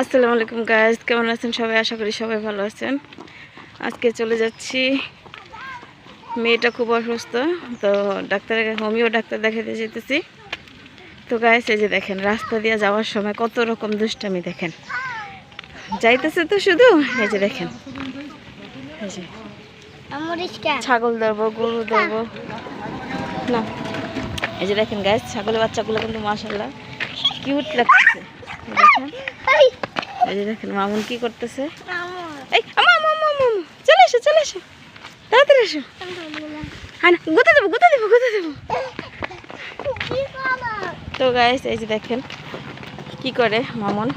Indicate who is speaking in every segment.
Speaker 1: আসসালামু আলাইকুম গাইজ কেমন আছেন সবাই? আশা করি সবাই ভালো আছেন। আজকে চলে যাচ্ছি। মেয়েটা খুব অসুস্থ তো ডাক্তারের হোমিও ডাক্তার দেখাতে যেতেছি। তো গাইজ এই যে দেখেন রাস্তা দিয়ে যাওয়ার সময় কত রকম দুষ্টামি দেখেন। যাইতেছে তো শুধু? এই যে দেখেন। ছাগল ধরবো গরু ধরবো। না। এই যে দেখেন গাইজ ছাগলের বাচ্চাগুলো কিন্তু মাসাল্লাহ কিউট লাগতেছে। দেখেন। এই যে দেখেন মামুন কি করতেছে? এই। চলে এসো চলে এসো। তাড়াতাড়ি এসো। হ্যাঁ গুঁতে দেবো গুঁতে দেবো গুঁতে দেবো। তো গাইস এই যে দেখেন কি করে মামুন?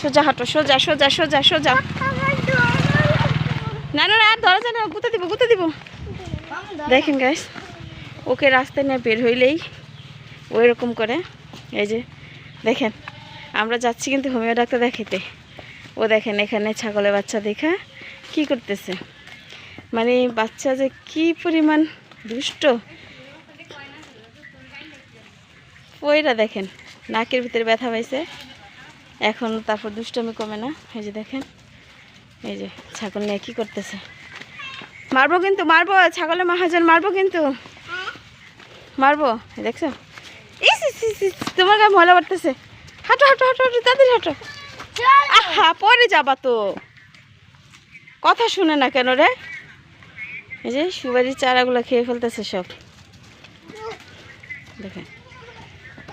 Speaker 1: সোজা হাঁটো সোজা সোজা সোজা সোজা। না না না আর ধরা যায় না গুঁতে দিব গুঁতে দিব। দেখেন গাইস ওকে রাস্তায় নিয়ে বের হইলেই ওই রকম করে এই যে দেখেন আমরা যাচ্ছি কিন্তু হোমিও ডাক্তার দেখাইতে। ও দেখেন এখানে ছাগলের বাচ্চা দেখা, কি করতেছে? মানে বাচ্চা যে কি পরিমাণ দুষ্ট। ওইটা দেখেন, নাকের ভিতরে ব্যথা পাইছে। এখন তারপর দুষ্টমি কমে না। এই যে দেখেন, এই যে ছাগল নিয়ে কি করতেছে? মারবো কিন্তু, মারবো, ছাগলের মাহাজন, মারবো কিন্তু। মারবো, দেখছ? ইস, তোমার গায়ে ময়লা পড়তেছে। হাঁটো হাঁটো হাঁটো হাঁটো, তাড়াতাড়ি হাঁটো। আহা, পরে যাবা তো। কথা শুনে না কেন রে? এই যে সুবারির চারাগুলো খেয়ে ফেলতেছে সব। দেখেন।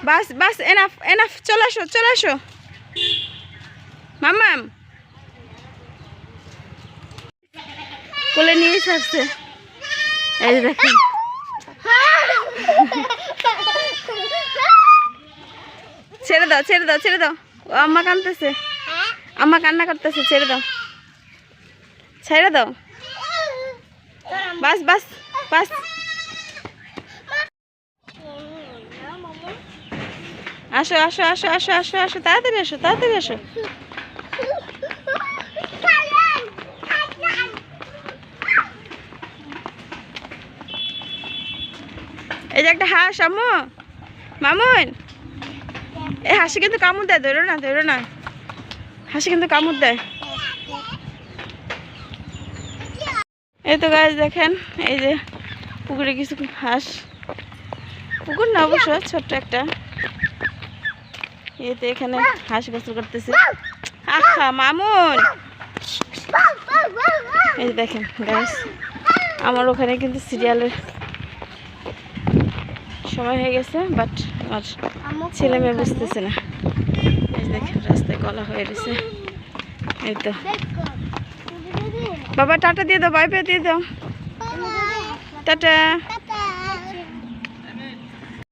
Speaker 1: বাস বাস এনাফ এনাফ চলে আসো চলে আসো। মামাম কোলে নিয়ে আসছে এই দেখেন। ছেড়ে দাও ছেড়ে দাও ছেড়ে দাও। আম্মা কাঁদতেছে আম্মা কান্না করতেছে, ছেড়ে দাও। ছেড়ে দাও। বাস বাস বাস। আসো আসো আসো আসো আসো আসো, তাড়াতাড়ি আসো তাড়াতাড়ি আসো। এই যে একটা হাঁস, আম্মু। মামুন। হাসি কিন্তু কামড় দেয়, ধরো না ধরো না। হাসি কিন্তু কামড় দেয়। এই তো গাছ দেখেন, এই যে পুকুরে কিছু হাঁস। পুকুর না অবশ্য, ছোট্ট একটা। এই তো এখানে হাঁস গোসল করতেছে। আহা, মামুন! এই দেখেন গাছ আমার ওখানে কিন্তু সিরিয়ালের সময় হয়ে গেছে বাট আমার ছেলে মেয়ে বুঝতেছে না। এই দেখেন রাস্তায় কলা হয়ে গেছে। এই তো। বাবা টাটা দিয়ে দাও বাইপে বাই দিয়ে দাও। টাটা।